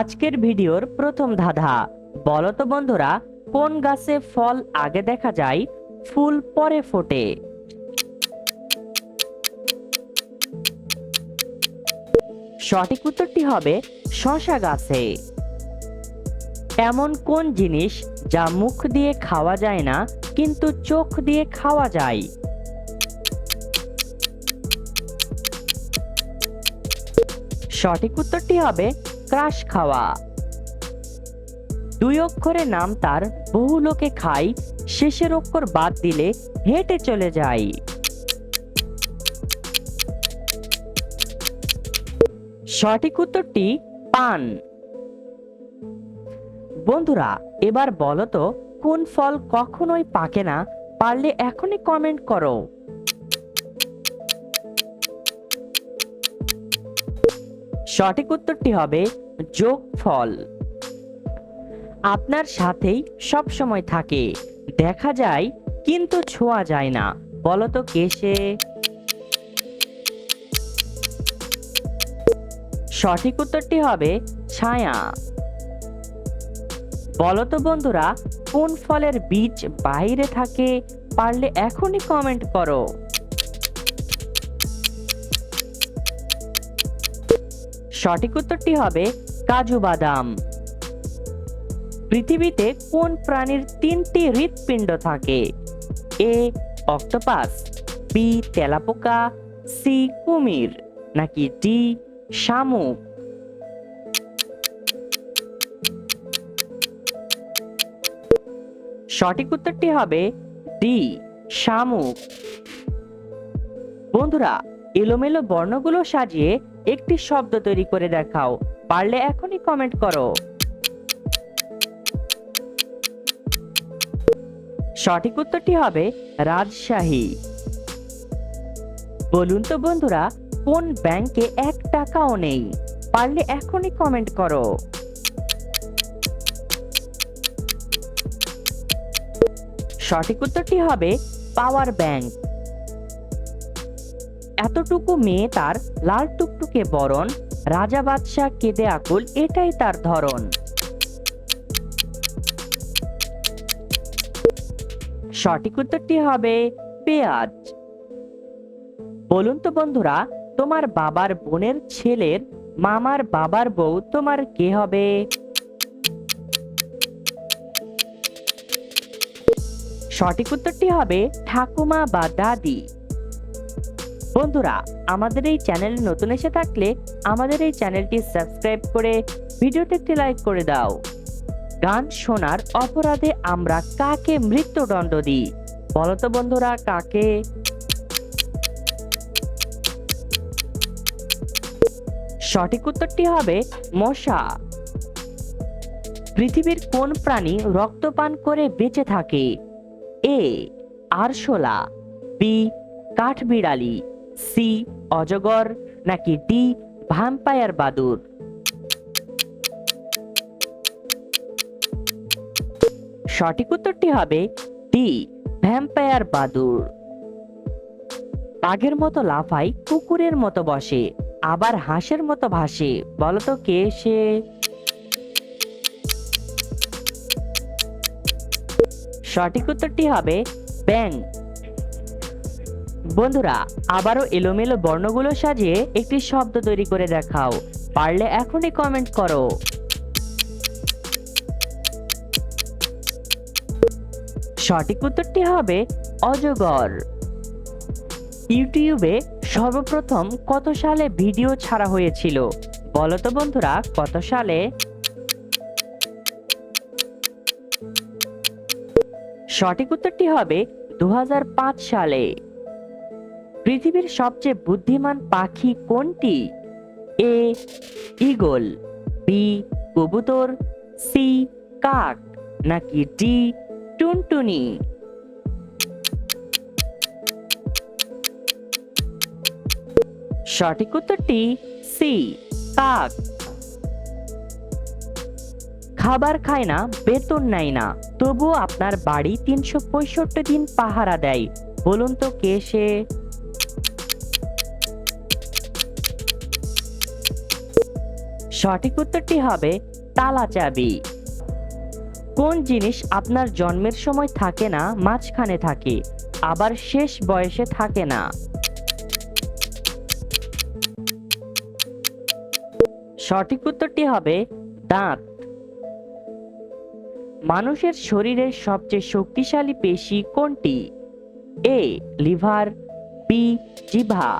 আজকের ভিডিওর প্রথম ধাঁধা। বলতো বন্ধুরা, কোন গাছে ফল আগে দেখা যায়, ফুল পরে ফোটে? সঠিক উত্তরটি হবে শশা গাছে। এমন কোন জিনিস যা মুখ দিয়ে খাওয়া যায় না, কিন্তু চোখ দিয়ে খাওয়া যায়? সঠিক উত্তরটি হবে ক্রাশ খাওয়া। দুই অক্ষরে নাম তার, বহু লোকে খাই শেষের অক্ষর বাদ দিলে হেঁটে চলে যায়। সঠিক উত্তরটি পান। বন্ধুরা, এবার বলো তো, কোন ফল কখনোই পাকে না, পারলে এখনই কমেন্ট করো। সঠিক উত্তরটি হবে যোগ ফল আপনার সাথেই সব সময় থাকে। দেখা যায়, কিন্তু ছোঁয়া যায় না। বলতো কে সে? সঠিক উত্তরটি হবে ছায়া। বলতো বন্ধুরা, কোন ফলের বীজ বাইরে থাকে, পারলে এখনই কমেন্ট করো। সঠিক উত্তরটি হবে কাজু বাদাম। পৃথিবীতে কোন প্রাণীর তিনটি হৃৎপিণ্ড থাকে? এ, অক্টোপাস, বি, তেলাপোকা, সি, কুমির, নাকি ডি, শামুক? সঠিক উত্তরটি হবে ডি, শামুক। বন্ধুরা, এলোমেলো বর্ণগুলো সাজিয়ে একটি শব্দ তৈরি করে দেখাও। পারলে এখনই কমেন্ট করো। সঠিক উত্তরটি হবে রাজশাহী। বলুন তো বন্ধুরা, কোন ব্যাংকে এক টাকাও নেই? পারলে এখনই কমেন্ট করো। সঠিক উত্তরটি হবে পাওয়ার ব্যাংক। এতটুকু মেয়ে তার লাল টুকটুকে বরণ, রাজা বাদশাহ কেঁদে আকুল, এটাই তার ধরন। সঠিক উত্তরটি হবে পেঁয়াজ। বলুন তো বন্ধুরা, তোমার বাবার বোনের ছেলের মামার বাবার বউ তোমার কে হবে? সঠিক উত্তরটি হবে ঠাকুমা বা দাদি। বন্ধুরা, আমাদের এই চ্যানেলে নতুন এসে থাকলে আমাদের এই চ্যানেলটি সাবস্ক্রাইব করে ভিডিওতে একটি লাইক করে দাও। গান শোনার অপরাধে আমরা কাকে মৃত্যুদণ্ড দিই? বলতো বন্ধুরা, কাকে? সঠিক উত্তরটি হবে মশা। পৃথিবীর কোন প্রাণী রক্তপান করে বেঁচে থাকে? এ, আরশোলা, বি, কাঠবিড়ালি। সি অজগর নাকি ডি ভ্যাম্পায়ার বাদুর? সঠিক উত্তরটি হবে ডি ভ্যাম্পায়ার বাদুর। বাঘের মতো লাফাই কুকুরের মতো বসে, আবার হাঁসের মতো ভাসে। বলতো কে সে? সঠিক উত্তরটি হবে ব্যাং। বন্ধুরা, আবারও এলোমেলো বর্ণগুলো সাজিয়ে একটি শব্দ তৈরি করে দেখাও। পারলে এখনই কমেন্ট করো। সঠিক উত্তরটি হবে অজগর। ইউটিউবে সর্বপ্রথম কত সালে ভিডিও ছাড়া হয়েছিল? বলো তো বন্ধুরা, কত সালে? সঠিক উত্তরটি হবে দু হাজার পাঁচ সালে। পৃথিবীর সবচেয়ে বুদ্ধিমান পাখি কোনটি? এ, ইগল, বি, কবুতর, সি, কাক, নাকি ডি, টুনটুনি? সঠিক উত্তরটি সি, কাক। খাবার খায় না, বেতন নেয় না, তবুও আপনার বাড়ি তিনশো পঁয়ষট্টি দিন পাহারা দেয়। বলুন তো কে সে? সঠিক উত্তরটি হবে তালা চাবি। কোন জিনিস আপনার জন্মের সময় থাকে না, মাঝখানে থাকে, আবার শেষ বয়সে থাকে না? সঠিক উত্তরটি হবে দাঁত। মানুষের শরীরের সবচেয়ে শক্তিশালী পেশি কোনটি? এ, লিভার, বি, জিভা,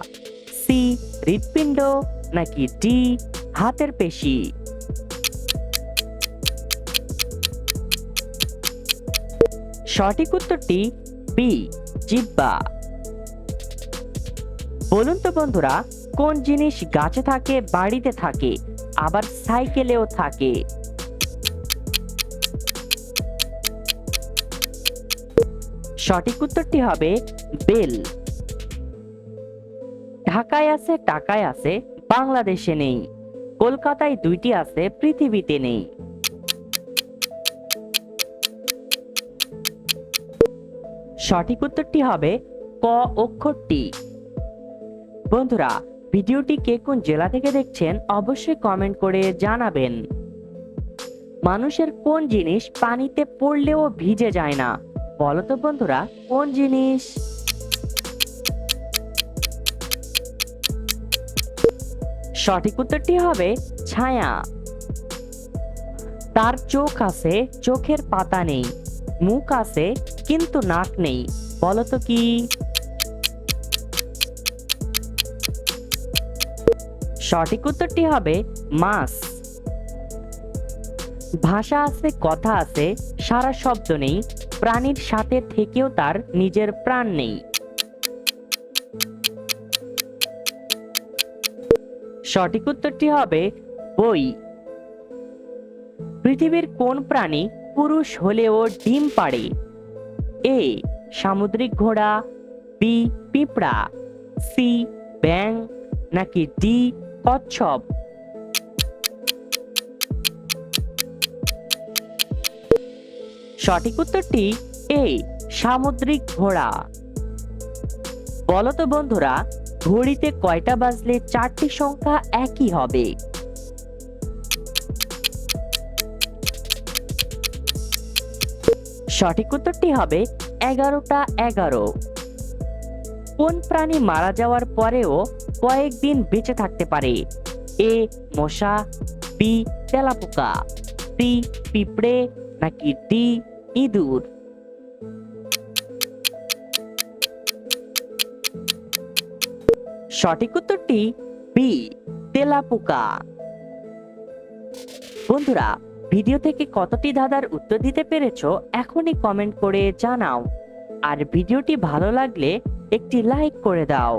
সি, হৃৎপিণ্ড, নাকি ডি হাতের পেশি। সঠিক উত্তরটি বি জিব্বা। বলুন তো বন্ধুরা, কোন জিনিস গাছে থাকে, বাড়িতে থাকে, আবার সাইকেলেও থাকে? সঠিক উত্তরটি হবে বেল। ঢাকায় আছে টাকায় আছে, বাংলাদেশে নেই। কলকাতায় দুইটি আছে, পৃথিবীতে নেই। সঠিক উত্তরটি হবে ক অক্ষরটি। বন্ধুরা, ভিডিওটি কে কোন জেলা থেকে দেখছেন অবশ্যই কমেন্ট করে জানাবেন। মানুষের কোন জিনিস পানিতে পড়লেও ভিজে যায় না? বলতো বন্ধুরা, কোন জিনিস? সঠিক উত্তরটি হবে ছায়া। তার চোখ আছে, চোখের পাতা নেই, মুখ আছে, কিন্তু নাক নেই। বলতো কি? সঠিক উত্তরটি হবে মাছ ভাষা আছে, কথা আছে, সারা শব্দ নেই, প্রাণীর সাথে থেকেও তার নিজের প্রাণ নেই। সঠিক উত্তরটি হবে বই। পৃথিবীর কোন প্রাণী পুরুষ হলেও ডিম পাড়ে? এ, সামুদ্রিক ঘোড়া, বি, পিঁপড়া, সি ব্যাং নাকি ডি, কচ্ছপ? সঠিক উত্তরটি এ, সামুদ্রিক ঘোড়া। বলতো বন্ধুরা ঘড়িতে কয়টা বাজলে চারটি সংখ্যা একই হবে? সঠিক উত্তরটি হবে এগারোটা এগারো। কোন প্রাণী মারা যাওয়ার পরেও কয়েকদিন বেঁচে থাকতে পারে? এ, মশা, বি, তেলাপোকা, সি, পিঁপড়ে, নাকি ডি, ইঁদুর? সঠিক উত্তরটি বি তেলাপোকা। বন্ধুরা, ভিডিও থেকে কতটি ধাঁধার উত্তর দিতে পেরেছ এখনই কমেন্ট করে জানাও। আর ভিডিওটি ভালো লাগলে একটি লাইক করে দাও।